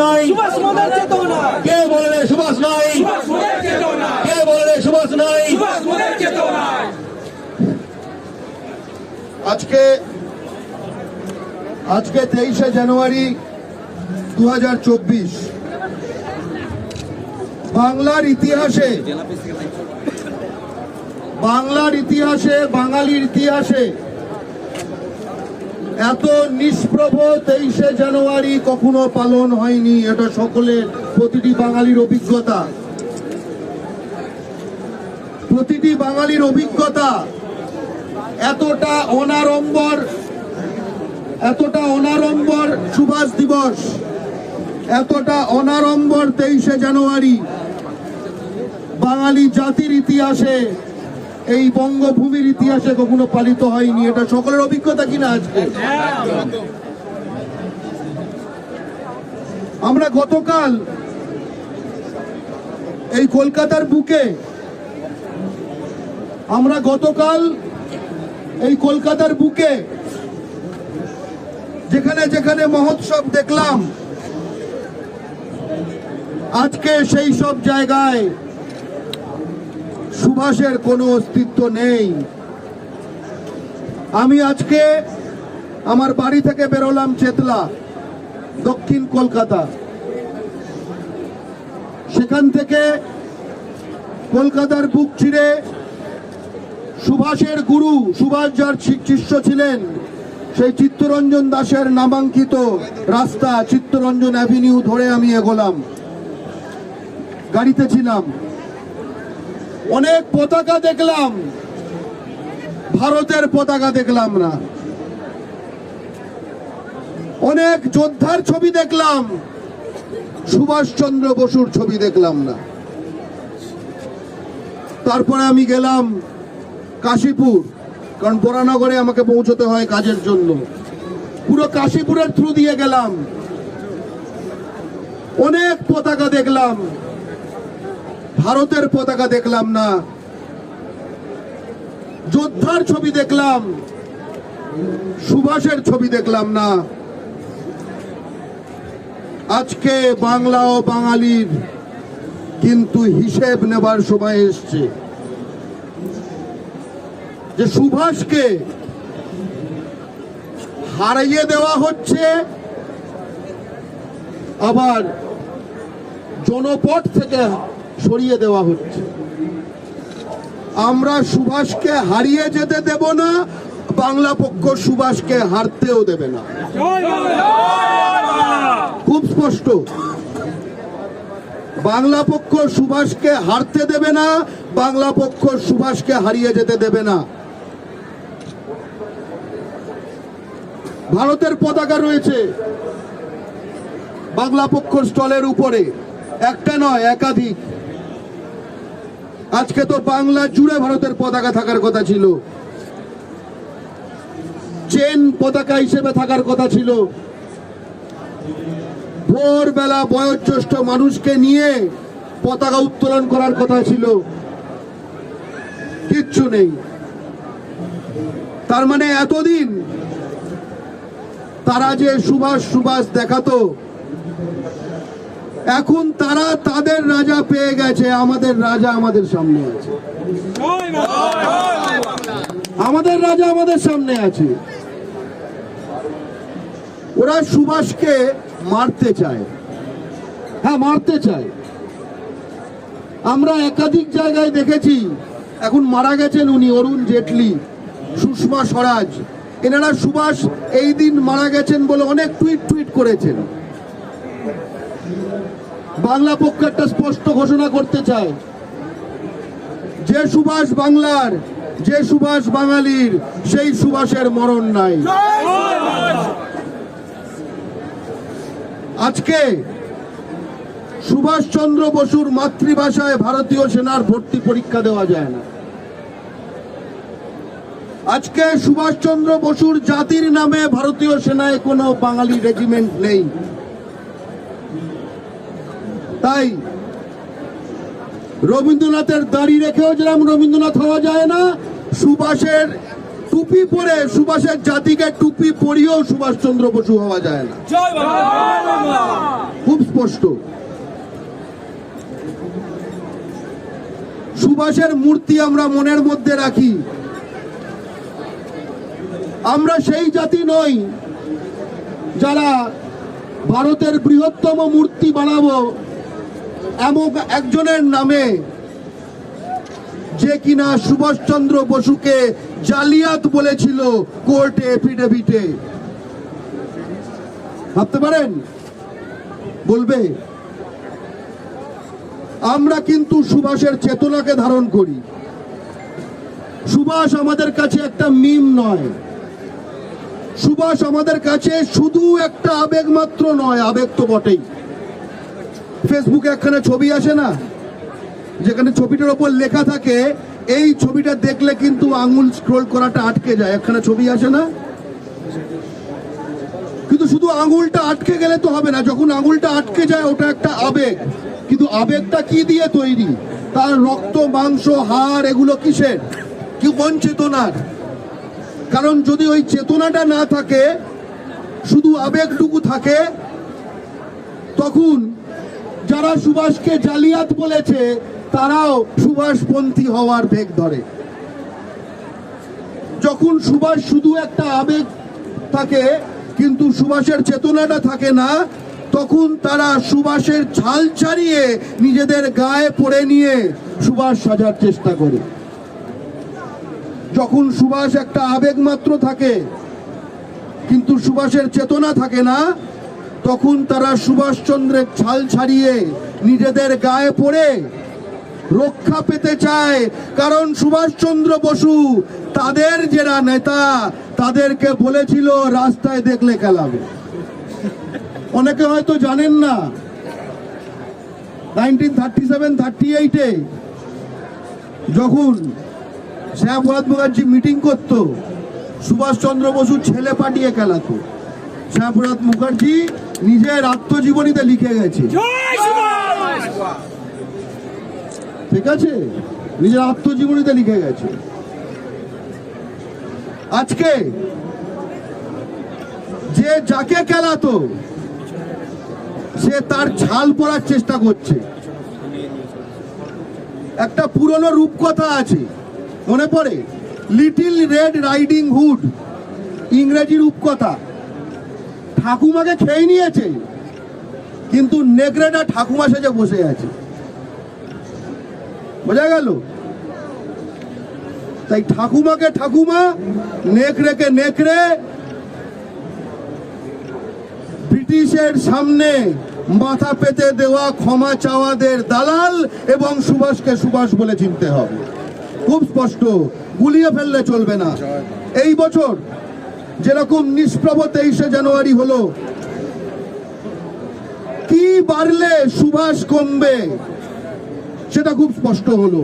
নাই সুভাষ মোদের চেতনা কে বলবে সুভাষ নাই সুভাষ মোদের চেতনা কে বলবে সুভাষ নাই সুভাষ মোদের চেতনা আজকে আজকে তেইশে জানুয়ারি দু হাজার চব্বিশ। বাংলার ইতিহাসে বাংলার ইতিহাসে বাঙালির ইতিহাসে এত নিষ্প্রভ তেইশে জানুয়ারি কখনো পালন হয়নি, এটা সকলের প্রতিটি বাঙালির অভিজ্ঞতা। প্রতিটি বাঙালির অভিজ্ঞতা। এতটা অনারম্বর এতটা অনারম্বর সুভাষ দিবস, এতটা অনারম্বর তেইশে জানুয়ারি বাঙালি জাতির ইতিহাসে এই বঙ্গভূমির ইতিহাসে কখনো পালিত হয়নি। এটা সকলের অভিজ্ঞতা কিনা আজকে? আমরা গতকাল এই কলকাতার বুকে, আমরা গতকাল এই কলকাতার বুকে, যেখানে যেখানে মহোৎসব দেখলাম, আজকে সেই সব জায়গায় সুভাষের কোনো অস্তিত্ব নেই। আমি আজকে আমার বাড়ি থেকে বেরোলাম চেতলা, দক্ষিণ কলকাতা। সেখান থেকে কলকাতার বুক চিরে সুভাষের গুরু সুভাষ যার শিষ্য ছিলেন, সেই চিত্তরঞ্জন দাসের নামাঙ্কিত রাস্তা, চিত্তরঞ্জন অ্যাভিনিউ ধরে আমি এগোলাম। গাড়িতে ছিলাম। অনেক পতাকা দেখলাম। ভারতের পতাকা দেখলাম না। অনেক যোদ্ধার ছবি দেখলাম। সুভাষচন্দ্র বসুর ছবি দেখলাম না। তারপরে আমি গেলাম কাশীপুর, কারণ বরানগরে আমাকে পৌঁছতে হয় কাজের জন্য। পুরো কাশীপুরের থ্রু দিয়ে গেলাম। অনেক পতাকা দেখলাম। ভারতের পতাকা দেখলাম না। যোদ্ধার ছবি দেখলাম, সুভাষের ছবি দেখলাম না। আজকে বাংলা ও বাঙালির কিন্তু হিসেব নেবার সময় এসছে। যে সুভাষকে হারিয়ে দেওয়া হচ্ছে, আবার জনপট থেকে সরিয়ে দেওয়া হচ্ছে। আমরা সুভাষকে হারিয়ে যেতে দেব না, বাংলা পক্ষ সুভাষকে হারতেও দেবে না। খুব স্পষ্ট। বাংলা পক্ষ সুভাষকে হারতে দেবে না, বাংলা পক্ষ সুভাষকে হারিয়ে যেতে দেবে না। ভারতের পতাকা রয়েছে। বাংলা পক্ষ স্টলের উপরে। একটা নয়, একাধিক। আজকে তো বাংলা জুড়ে ভারতের পতাকা থাকার কথা ছিল। চেন পতাকা হিসেবে থাকার কথা ছিল। ভোরবেলা বয়োজ্যেষ্ঠ মানুষকে নিয়ে পতাকা উত্তোলন করার কথা ছিল। কিচ্ছু নেই। তার মানে এতদিন তারা যে সুভাষ সুভাষ দেখাতো এখন তারা তাদের রাজা পেয়ে গেছে, আমাদের রাজা আমাদের সামনে আছে। আমাদের রাজা আমাদের সামনে আছে। ওরা সুভাষকে মারতে চায়। হ্যাঁ মারতে চায়। আমরা একাধিক জায়গায় দেখেছি, এখন মারা গেছেন উনি, অরুণ জেটলি, সুষমা স্বরাজ। এনারা সুভাষ এই দিন মারা গেছেন বলে অনেক টুইট টুইট করেছেন। বাংলা পক্ষ একটা স্পষ্ট ঘোষণা করতে চায় যে সুভাষ বাংলার, যে সুভাষ বাঙালির, সেই সুভাষের মরণ নাই। আজকে সুভাষচন্দ্র বসুর মাতৃভাষায় ভারতীয় সেনার ভর্তি পরীক্ষা দেওয়া যায় না। আজকে সুভাষচন্দ্র বসুর জাতির নামে ভারতীয় সেনায় কোনো বাঙালি রেজিমেন্ট নেই। তাই রবীন্দ্রনাথের দাড়ি রেখেও যেরকম রবীন্দ্রনাথ হওয়া যায় না সুভাষের টুপি পরে সুভাষের জাতিকে টুপি পরিয়েও সুভাষচন্দ্র বসু হওয়া যায় না। খুব স্পষ্ট। সুভাষের মূর্তি আমরা মনের মধ্যে রাখি। আমরা সেই জাতি নই যারা ভারতের বৃহত্তম মূর্তি বানাবো। এমন একজনের নামে যে কিনা সুভাষচন্দ্র বসুকে জালিয়াত বলেছিল কোর্টে, এফিডেভিটে। ভাবতে পারেন? বলবে। আমরা কিন্তু সুভাষের চেতনাকে ধারণ করি। সুভাষ আমাদের কাছে একটা মিম নয়। সুভাষ আমাদের কাছে শুধু একটা আবেগ মাত্র নয়, আবেগ তো বটেই। ফেসবুকে একখানা ছবি আসে না? যেখানে ছবিটার ওপর লেখা থাকে, এই ছবিটা দেখলে কিন্তু আঙুল স্ক্রোল করাটা আটকে যায়। একখানা ছবি আসে না? কিন্তু শুধু আঙুলটা আটকে গেলে তো হবে না। যখন আঙুলটা আটকে যায়, ওটা একটা আবেগ। কিন্তু আবেগটা কি দিয়ে তৈরি? তার রক্ত, মাংস, হাড়, এগুলো কিসের? কি কোন চেতনার? কারণ যদি ওই চেতনাটা না থাকে, শুধু আবেগটুকু থাকে, তখন যারা সুভাষকে জালিয়াত বলেছে, তারাও সুভাষপন্থী হওয়ার বেগ ধরে। যখন সুভাষ শুধু একটা আবেগ থাকে, কিন্তু সুভাষের চেতনাটা থাকে না, তখন তারা সুভাষের ছাল ছাড়িয়ে নিজেদের গায়ে পড়ে নিয়ে সুভাষ সাজার চেষ্টা করে। যখন সুভাষ একটা আবেগ মাত্র থাকে, কিন্তু সুভাষের চেতনা থাকে না তখন তারা সুভাষচন্দ্রের ছাল ছাড়িয়ে নিজেদের গায়ে পড়ে রক্ষা পেতে চায়। কারণ সুভাষচন্দ্র বসু তাদের যারা নেতা, তাদেরকে বলেছিল, রাস্তায় দেখলে খেলাবে। অনেকে হয়তো জানেন না। নাইনটিন থার্টি সেভেন, থার্টি এইটে যখন শ্যামপ্রসাদ মুখার্জি মিটিং করত, সুভাষচন্দ্র বসু ছেলে পাঠিয়ে খেলাতো। শ্যামপ্রসাদ মুখার্জি নিজের আত্মজীবনীতে লিখে গেছে। ঠিক আছে? নিজের আত্মজীবনীতে লিখে গেছে। আজকে যে যাকে খেলাতো সে তার ছাল পড়ার চেষ্টা করছে। একটা পুরনো রূপকথা আছে মনে পড়ে? লিটিল রেড রাইডিং হুড ইংরেজি রূপকথা। ঠাকুমাকে খেয়ে নিয়েছে। কিন্তু নেকড়েটা ঠাকুমা সেজে বসে আছে। বোঝা গেল? তাই ঠাকুমাকে ঠাকুমা, নেকড়েকে নেকড়ে, ব্রিটিশের সামনে মাথা পেতে দেওয়া ক্ষমা চাওয়াদের দালাল এবং সুভাষকে সুভাষ বলে চিনতে হবে। খুব স্পষ্ট, গুলিয়ে ফেললে চলবে না। এই বছর যেরকম নিষ্প্রভ তেইশে জানুয়ারি হলো, কি বাড়লে সুভাষ কমবে সেটা খুব স্পষ্ট হলো।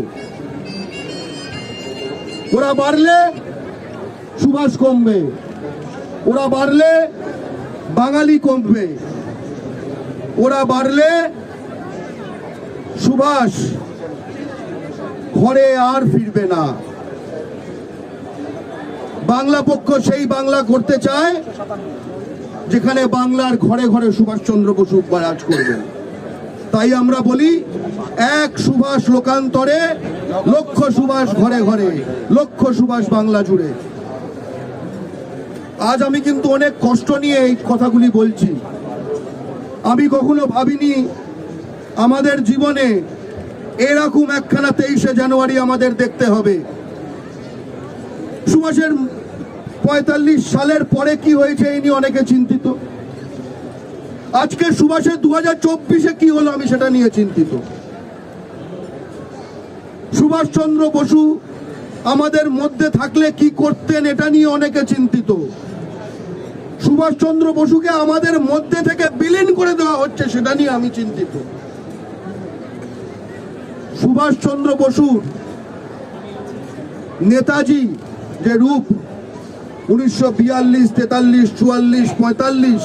ওরা বাড়লে সুভাষ কমবে, ওরা বাড়লে বাঙালি কমবে, ওরা বাড়লে সুভাষ ঘরে আর ফিরবে না। বাংলা পক্ষ সেই বাংলা করতে চায়, যেখানে বাংলার ঘরে ঘরে সুভাষচন্দ্র বসু রাজ করবেন। তাই আমরা বলি, এক সুভাষ লোকান্তরে, লক্ষ সুভাষ ঘরে ঘরে, লক্ষ সুভাষ বাংলা জুড়ে। আজ আমি কিন্তু অনেক কষ্ট নিয়ে এই কথাগুলি বলছি। আমি কখনো ভাবিনি, আমাদের জীবনে এরকম একখানা তেইশে জানুয়ারি আমাদের দেখতে হবে। সুভাষের সালের পরে কি হয়েছে এই নিয়ে অনেকে চিন্তিত। আজকে সুভাষের দু হাজার চব্বিশে কি হলো আমি সেটা নিয়ে চিন্তিত। সুভাষচন্দ্র বসু আমাদের মধ্যে থাকলে কি করতেন এটা নিয়ে অনেকে চিন্তিত। সুভাষচন্দ্র বসুকে আমাদের মধ্যে থেকে বিলীন করে দেওয়া হচ্ছে সেটা নিয়ে আমি চিন্তিত। সুভাষচন্দ্র বসুর নেতাজি যে রূপ উনিশশো বিয়াল্লিশ, তেতাল্লিশ, চুয়াল্লিশ, পঁয়তাল্লিশ।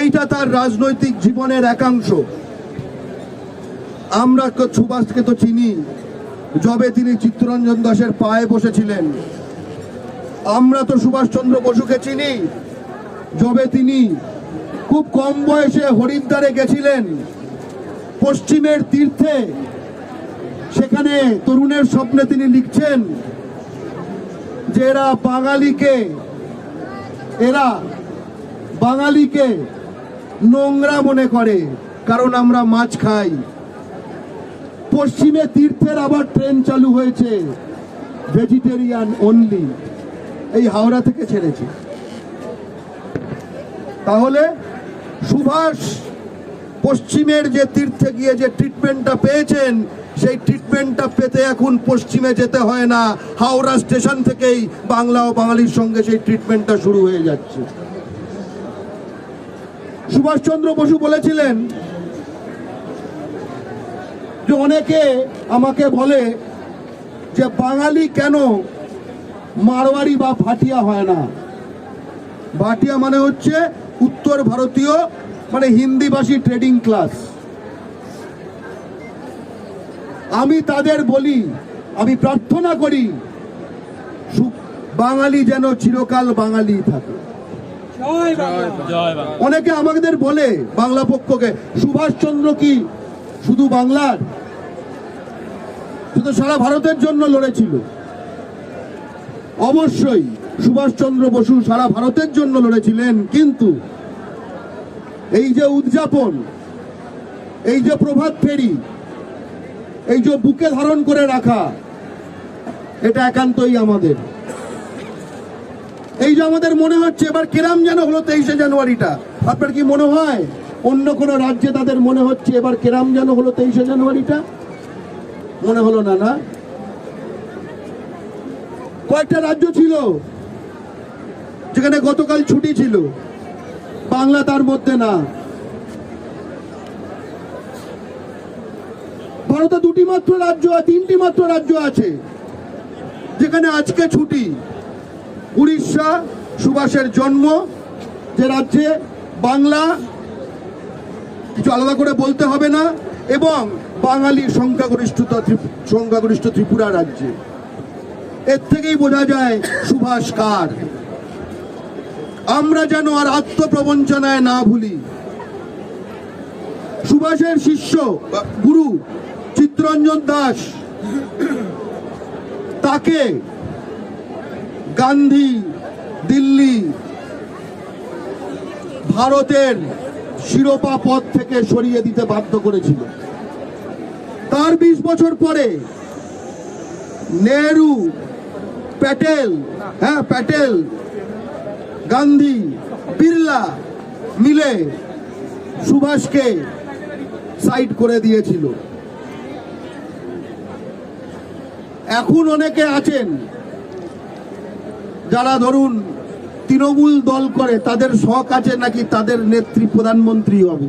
এইটা তার রাজনৈতিক জীবনের একাংশ। আমরা সুভাষকে তো চিনি, যবে তিনি চিত্তরঞ্জন দাসের পায়ে বসেছিলেন। আমরা তো সুভাষচন্দ্র বসুকে চিনি, যবে তিনি খুব কম বয়সে হরিদ্বারে গেছিলেন। পশ্চিমের তীর্থে, সেখানে তরুণের স্বপ্নে তিনি লিখছেন যে এরা বাঙালিকে এরা বাঙালিকে নোংরা মনে করে, কারণ আমরা মাছ খাই। পশ্চিমে তীর্থের আবার ট্রেন চালু হয়েছে ভেজিটেরিয়ান অনলি এই হাওড়া থেকে ছেড়েছে। তাহলে সুভাষ পশ্চিমের যে তীর্থে গিয়ে যে ট্রিটমেন্টটা পেয়েছেন সেই ট্রিটমেন্টটা পেতে এখন পশ্চিমে যেতে হয় না। হাওড়া স্টেশন থেকেই বাংলা ও বাঙালির সঙ্গে সেই ট্রিটমেন্টটা শুরু হয়ে যাচ্ছে। সুভাষচন্দ্র বসু বলেছিলেন যে অনেকে আমাকে বলে যে বাঙালি কেন মারোয়ারি বা ভাটিয়া হয় না? ভাটিয়া মানে হচ্ছে উত্তর ভারতীয় মানে হিন্দিভাষী ট্রেডিং ক্লাস আমি তাদের বলি আমি প্রার্থনা করি বাঙালি যেন চিরকাল বাঙালি থাকে। জয় বাংলা। জয় বাংলা। অনেকে আমাদের বলে বাংলা পক্ষকে সুভাষচন্দ্র কি শুধু বাংলার? তো সারা ভারতের জন্য লড়েছিল। অবশ্যই সুভাষচন্দ্র বসু সারা ভারতের জন্য লড়েছিলেন কিন্তু এই যে উদযাপন এই যে প্রভাত ফেরি এই যে বুকে ধারণ করে রাখা, এটা একান্তই আমাদের। এই যে আমাদের মনে হচ্ছে, এবার কেরাম যেন হলো তেইশে জানুয়ারিটা। আপনার কি মনে হয়? অন্য কোনো রাজ্যে তাদের মনে হচ্ছে, এবার কেরাম যেন হলো তেইশে জানুয়ারিটা? মনে হলো না না? কয়েকটা রাজ্য ছিল যেখানে গতকাল ছুটি ছিল। বাংলা তার মধ্যে না। ভারতে দুটি মাত্র রাজ্য তিনটি মাত্র রাজ্য আছে। যেখানে আজকে ছুটি। উড়িষ্যা, সুভাষের জন্ম। যে রাজ্যে বাংলা কিছু আলাদা করে বলতে হবে না। এবং বাঙালি সংখ্যাগরিষ্ঠতা সংখ্যাগরিষ্ঠ ত্রিপুরা রাজ্যে। এর থেকেই বোঝা যায় সুভাষ কার। আমরা যেন আর আত্মপ্রবঞ্চনায় না ভুলি। সুভাষের শিষ্য গুরু চিত্তরঞ্জন দাস। তাকে গান্ধী দিল্লি ভারতের শিরোপা পদ থেকে সরিয়ে দিতে বাধ্য করেছিল। তার বিশ বছর পরে নেহরু, প্যাটেল হ্যাঁ প্যাটেল, গান্ধী, বিড়লা মিলে সুভাষকে সাইড করে দিয়েছিল। এখন অনেকে আছেন যারা ধরুন তৃণমূল দল করে, তাদের শখ আছে নাকি তাদের নেত্রী প্রধানমন্ত্রী হবে?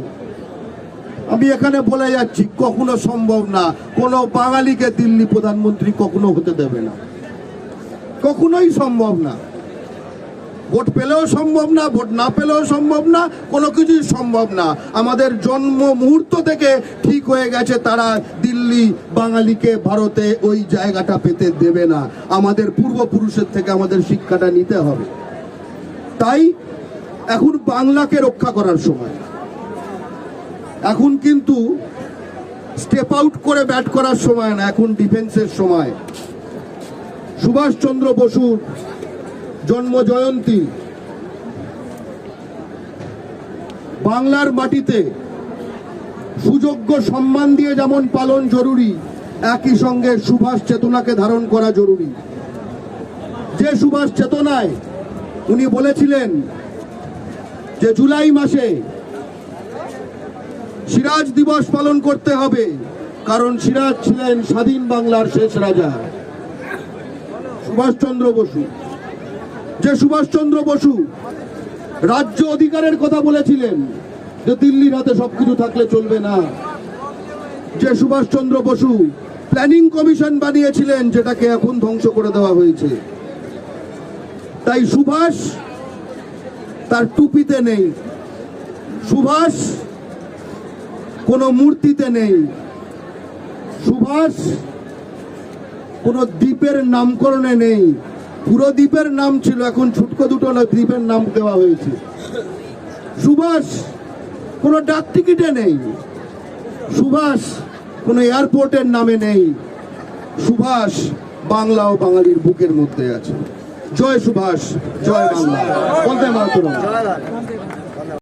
আমি এখানে বলে যাচ্ছি, কখনো সম্ভব না। কোনো বাঙালিকে দিল্লি প্রধানমন্ত্রী কখনো হতে দেবে না। কখনোই সম্ভব না। ভোট পেলেও সম্ভব না, ভোট না পেলেও সম্ভব না, কোনো কিছুই সম্ভব না। আমাদের জন্ম মুহূর্ত থেকে ঠিক হয়ে গেছে, তারা দিল্লি বাঙালিকে ভারতে ওই জায়গাটা পেতে দেবে না। আমাদের পূর্বপুরুষের থেকে আমাদের শিক্ষাটা নিতে হবে। তাই এখন বাংলাকে রক্ষা করার সময়। এখন কিন্তু স্টেপ আউট করে ব্যাট করার সময় না, এখন ডিফেন্সের সময়। সুভাষচন্দ্র বসুর জন্ম জয়ন্তী। বাংলার মাটিতে সুযোগ্য সম্মান দিয়ে যেমন পালন জরুরি, একই সঙ্গে সুভাষ চেতনাকে ধারণ করা জরুরি। যে সুভাষ চেতনায় উনি বলেছিলেন যে জুলাই মাসে সিরাজ দিবস পালন করতে হবে, কারণ সিরাজ ছিলেন স্বাধীন বাংলার শেষ রাজা। সুভাষচন্দ্র বসু। যে সুভাষচন্দ্র বসু রাজ্য অধিকারের কথা বলেছিলেন যে দিল্লির হাতে সবকিছু থাকলে চলবে না। যে সুভাষচন্দ্র বসু প্ল্যানিং কমিশন বানিয়েছিলেন যেটাকে এখন ধ্বংস করে দেওয়া হয়েছে। তাই সুভাষ তার টুপিতে নেই। সুভাষ কোনো মূর্তিতে নেই। সুভাষ কোনো দ্বীপের নামকরণে নেই। পুরো দ্বীপের নাম ছিল, এখন ছুটকো দুটো দ্বীপের নাম দেওয়া হয়েছে। সুভাষ, কোনো ডাক টিকিটে নেই। সুভাষ, কোনো এয়ারপোর্টের নামে নেই। সুভাষ বাংলা ও বাঙালির বুকের মধ্যে আছে। জয় সুভাষ, জয় বাংলা। বলতে মাতরম।